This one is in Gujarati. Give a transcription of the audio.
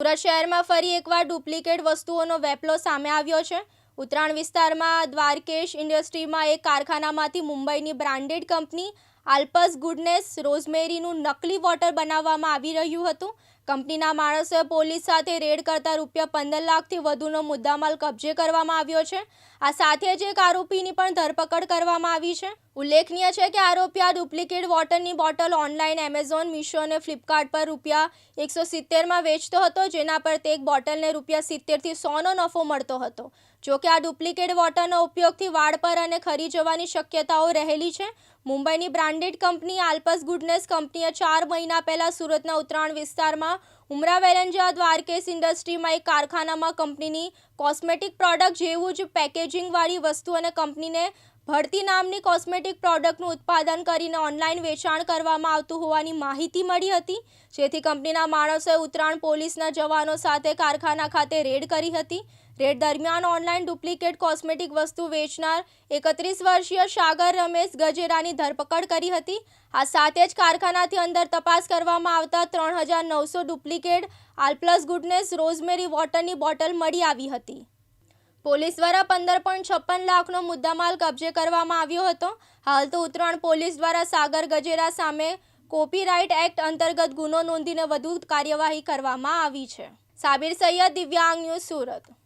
સુરત શહેરમાં ફરી એકવાર ડુપ્લિકેટ વસ્તુઓનો વેપલો સામે આવ્યો છે. ઉત્તરાયણ વિસ્તારમાં દ્વારકેશ ઇન્ડસ્ટ્રીમાં એક કારખાનામાંથી મુંબઈની બ્રાન્ડેડ કંપની આલ્પસ ગુડનેસ રોઝમેરીનું નકલી વોટર બનાવવામાં આવી રહ્યું હતું. કંપનીના માણસોએ પોલીસ સાથે રેડ કરતા રૂપિયા પંદર લાખથી વધુનો મુદ્દામાલ કબજે કરવામાં આવ્યો છે. આ સાથે જ એક આરોપીની પણ ધરપકડ કરવામાં આવી છે. ઉલ્લેખનીય છે કે આરોપી આ ડુપ્લિકેટ વોટરની બોટલ ઓનલાઈન એમેઝોન, મીશો અને ફ્લિપકાર્ટ પર રૂપિયા એકસો સિત્તેરમાં વેચતો હતો, જેના પર તે એક બોટલને રૂપિયા સિત્તેરથી સોનો નફો મળતો હતો. જો કે આ ડુપ્લિકેટ વોટરનો ઉપયોગથી વાળ પર અને ખરી જવાની શક્યતાઓ રહેલી છે. મુંબઈની બ્રાન્ડેડ કંપની આલ્પસ ગુડનેસ કંપનીએ ચાર મહિના પહેલાં સુરતના ઉત્તરાયણ વિસ્તારમાં ઉમરા વેલંજા દ્વારકેશ ઇન્ડસ્ટ્રીમાં એક કારખાનામાં કંપનીની કોસ્મેટિક પ્રોડક્ટ જેવું જ પેકેજિંગવાળી વસ્તુ અને કંપનીને ભરતી નામની કોસ્મેટિક પ્રોડક્ટનું ઉત્પાદન કરીને ઓનલાઈન વેચાણ કરવામાં આવતું હોવાની માહિતી મળી હતી, જેથી કંપનીના માણસોએ ઉત્તરાયણ પોલીસના જવાનો સાથે કારખાના ખાતે રેડ કરી હતી. રેડ દરમિયાન ઓનલાઈન ડુપ્લિકેટ કોસ્મેટિક વસ્તુ વેચનાર એકત્રીસ વર્ષીય સાગર રમેશ ગજેરાની ધરપકડ કરી હતી. આ સાથે જ કારખાનાથી અંદર તપાસ કરવામાં આવતા ત્રણ હજાર નવસો ડુપ્લિકેટ આલ્પ્લસ ગુડનેસ રોઝમેરી વોટરની બોટલ મળી આવી હતી. પોલીસ દ્વારા પંદર પોઈન્ટ છપ્પન લાખનો મુદ્દામાલ કબજે કરવામાં આવ્યો હતો. હાલ તો ઉત્તરાયણ પોલીસ દ્વારા સાગર ગજેરા સામે કોપીરાઇટ એક્ટ અંતર્ગત ગુનો નોંધીને વધુ કાર્યવાહી કરવામાં આવી છે. સાબિર સૈયદ દિવ્યાંગ ન્યૂઝ સુરત.